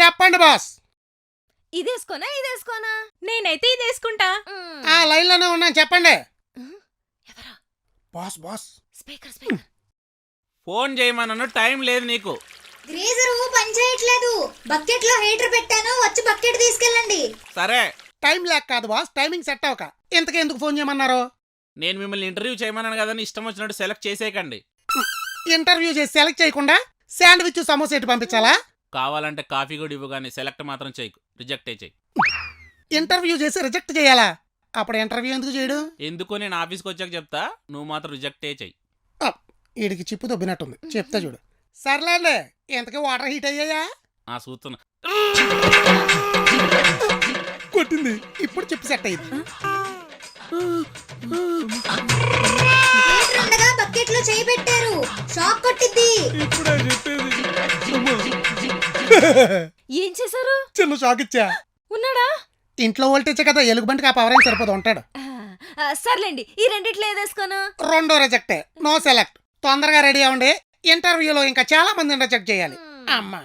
చెప్పండి బాస్. ఇదేసుకోనా ఇదేసుకోనా? నేనైతే ఇది వేసుకుంటా మ్మ్. ఆ లైన్లోనే ఉన్నాను చెప్పండి. ఎవరా? Boss boss. Speaker speaker. Phone చేయమన్నాను time లేదు నీకు. గ్రేజరు పని చేయట్లేదు. బకెట్లో హీటర్ పెట్టాను వచ్చి బకెట్ తీసుకెళ్ళండి. సరే. టైం లేక కాదు బాస్. టైమింగ్ సెట్ అవ్వక. ఇంతకీ ఎందుకు ఫోన్ చేయమన్నారు? నేను మిమ్మల్ని ఇంటర్వ్యూ చేయమన్నాను కదని ఇష్టం వచ్చినట్టు సెలెక్ట్ చేసేయకండి. ఇంటర్వ్యూ చేసి సెలెక్ట్ చేయకుండా శాండ్విచ్ సమోసా ఎటు పంపించాలా? కావాలంటే కాఫీ కూడా ఇవ్వు కానీ సెలెక్ట్ మాత్రం చేయకు. రిజెక్ట్ చేయి. ఇంటర్వ్యూ చేసి రిజెక్ట్ చేయాలా? అప్పుడు ఇంటర్వ్యూ ఎందుకు చేయడు? ఎందుకో నేను ఆఫీస్కి వచ్చాక చెప్తా? నువ్వు మాత్రం రిజెక్ట్ చేయి. వీడికి చిప్పు దొబ్బినట్టుంది. చెప్తా చూడు. సర్లేండి ఇంతకీ వాటర్ హీట్ అయ్యాయా? ఆ సూత్తున్నా. కొట్టింది. ఇప్పుడు చెప్పు సెట్ అయింది బకెట్లో చేయి పెట్టారు? షాక్ కొట్టిద్ది. ఏం చేశారు? చిన్న షాక్ ఇచ్చా. ఉన్నాడా? ఇంట్లో వోల్టేజ్ కదా ఎలుగుబంటికి ఆ పవర్ అయిన సరిపోదు ఉంటాడు. సర్లేండి ఈ రెండిట్లో ఏదేసుకోను రెండో రిజెక్టే నో సెలెక్ట్ తొందరగా రెడీ అవ్వండి. ఇంటర్వ్యూలో ఇంకా చాలా మందిని రిజెక్ట్ చేయాలి. అమ్మా.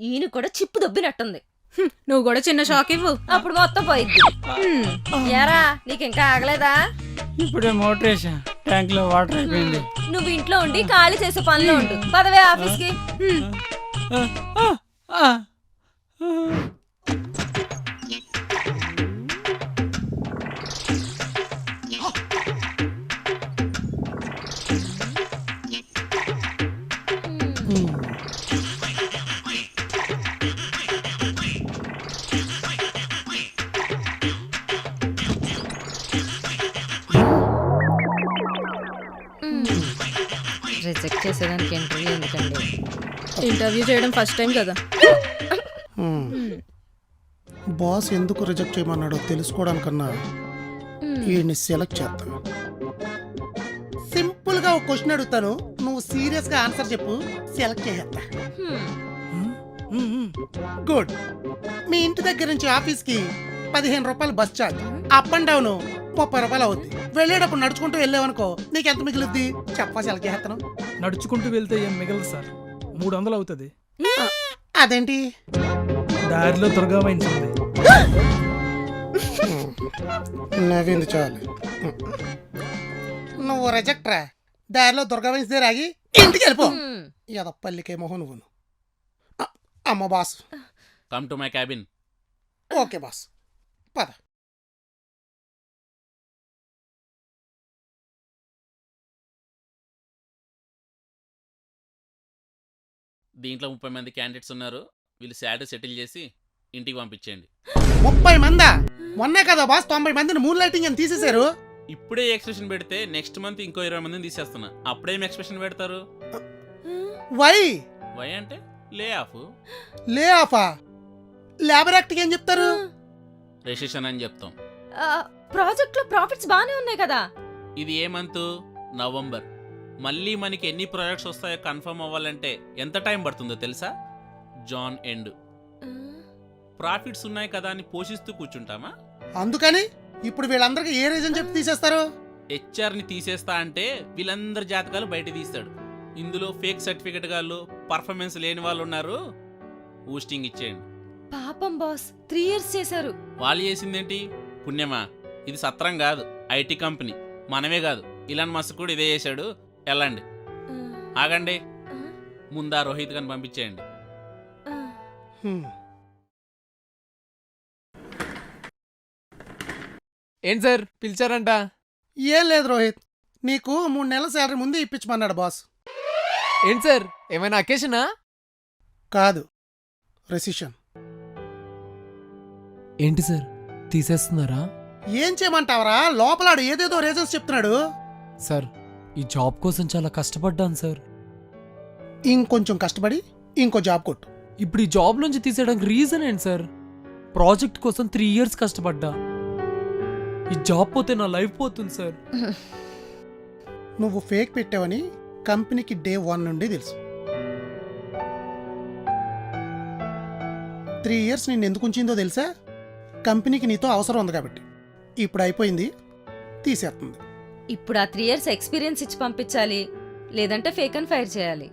ఈయన కూడా చిప్పు దొబ్బినట్టుంది. నువ్వు కూడా చిన్న షాక్ ఇవ్వు. అప్పుడు మొత్తం పోయిద్ది. హ్మ్. యారా నీకు ఇంకా ఆగలేదా? ఇప్పుడే మోటర్ వేసా. ట్యాంక్లో వాటర్ అయిపోయింది. నువ్వు ఇంట్లో ఉండి ఖాళీ చేసే పనిలో ఉండు. పదవే ఆఫీస్కి హ్మ్. రిజెక్ట్ చేసేదానికి ఇంటర్వ్యూ ఎందుకండి? ఇంటర్వ్యూ చేయడం ఫస్ట్ టైం కదా. బాస్ ఎందుకు రిజెక్ట్ చేయమన్నాడో తెలుసుకోవడానికన్నా వీడిని సెలెక్ట్ చేస్తాను సింపుల్గా ఒక క్వశ్చన్ అడుగుతాను. నువ్వు సీరియస్గా ఆన్సర్ చెప్పు. సెలెక్ట్ చేసేస్తా గుడ్. మీ ఇంటి దగ్గర నుంచి ఆఫీస్కి పదిహేను రూపాయలు bus charge. Up and down ముప్పై రూపాయలు అవుద్ది. వెళ్ళేటప్పుడు నడుచుకుంటూ వెళ్ళావనుకో నీకు ఎంత మిగులుద్ది? చెప్పా సెలెక్ట్ చేస్తాను నడుచుకుంటూ వెళ్తే ఏం మిగలదు సార్. మూడు వందలు అవుతుంది. అదేంటి? దారిలో దుర్గా వైన్స్ ఉంది. నవ్వింది చాలు? నువ్వు రిజెక్ట్ రా దారిలో దుర్గవెన్స్ దగ్గర ఆగి ఇంటికి వెళ్ళిపో. ఎదప్పల్లికే మొహం నువ్వు. అమ్మ boss. Come to my cabin okay boss. పద. దీంట్లో ముప్పై మంది క్యాండిడేట్స్ ఉన్నారు. వీళ్ళు శాలరీ సెటిల్ చేసి ఇంటికి పంపించేయండి. ముప్పై మందా? మొన్నే కదా బాస్ తొంభై మందిని మూన్ లైటింగ్ అని తీసేశారు. ఇప్పుడే ఎక్స్ప్రెషన్ పెడితే నెక్స్ట్ మంత్ ఇంకో ఇరవై మందిని తీసేస్తున్నా. అప్పుడేం ఎక్స్ప్రెషన్ పెడతారు? వై వై అంటే లే ఆఫ్ లే ఆఫా లేబర్ యాక్ట్కి ఏం చెప్తారు? రెసిషన్ అని చెప్తాం. ప్రాజెక్ట్లో ప్రాఫిట్స్ బానే ఉన్నాయి కదా. ఇది ఏ మంత్ నవంబర్ మళ్ళీ మనకి ఎన్ని ప్రాజెక్ట్స్ వస్తాయో కన్ఫర్మ్ అవ్వాలంటే ఎంత టైం పడుతుందో తెలుసా? John end. ప్రాఫిట్స్ ఉన్నాయి కదా అని పోషిస్తూ కూర్చుంటామా? అందుకని ఇప్పుడు వీళ్ళందరికీ ఏ రీజన్ చెప్పి తీసేస్తారు? హెచ్ఆర్ని తీసేస్తా అంటే వీళ్ళందరి జాతకాలు బయట తీస్తాడు. ఇందులో ఫేక్ సర్టిఫికెట్ గాళ్ళు పర్ఫార్మెన్స్ లేని వాళ్ళు ఉన్నారు. ఊస్టింగ్ ఇచ్చేయండి. పాపం బాస్ త్రీ ఇయర్స్ చేశారు. వాళ్ళు చేసిందేంటి? పుణ్యమా? ఇది సత్రం కాదు. IT company. మనమే కాదు. ఇలాన్ మస్క్ కూడా ఇదే చేశాడు. వెళ్ళండి. ఆగండి. ముందా రోహిత్ గారిని పంపించేయండి. ఏంటి సార్ పిలిచారంట? ఏం లేదు రోహిత్. నీకు మూడు నెలల శాలరీ ముందే ఇప్పించమన్నాడు బాస్. ఏంటి సార్ ఏమైనా అకేషనా కాదు. రెసిషన్ ఏంటి సార్ తీసేస్తున్నారా? ఏం చేయమంటావరా? లోపలాడు ఏదేదో రీజన్స్ చెప్తున్నాడు. సార్ ఈ జాబ్ కోసం చాలా కష్టపడ్డాను సార్. ఇంకొంచెం కష్టపడి ఇంకో జాబ్ కొట్టు. ఇప్పుడు ఈ జాబ్ నుంచి తీసేయడానికి రీజన్ ఏంటి సార్? ప్రాజెక్ట్ కోసం త్రీ ఇయర్స్ కష్టపడ్డా. ఈ జాబ్ పోతే నా లైఫ్ పోతుంది సార్. నువ్వు ఫేక్ పెట్టావని కంపెనీకి డే వన్ నుండి తెలుసు. త్రీ ఇయర్స్ నిన్ను ఎందుకు ఉంచిందో తెలుసా? కంపెనీకి నీతో అవసరం ఉంది కాబట్టి. ఇప్పుడు అయిపోయింది తీసేస్తుంది. ఇప్పుడు ఆ త్రీ ఇయర్స్ ఎక్స్పీరియన్స్ ఇచ్చి పంపించాలి. లేదంటే ఫేక్ అండ్ ఫైర్ చేయాలి.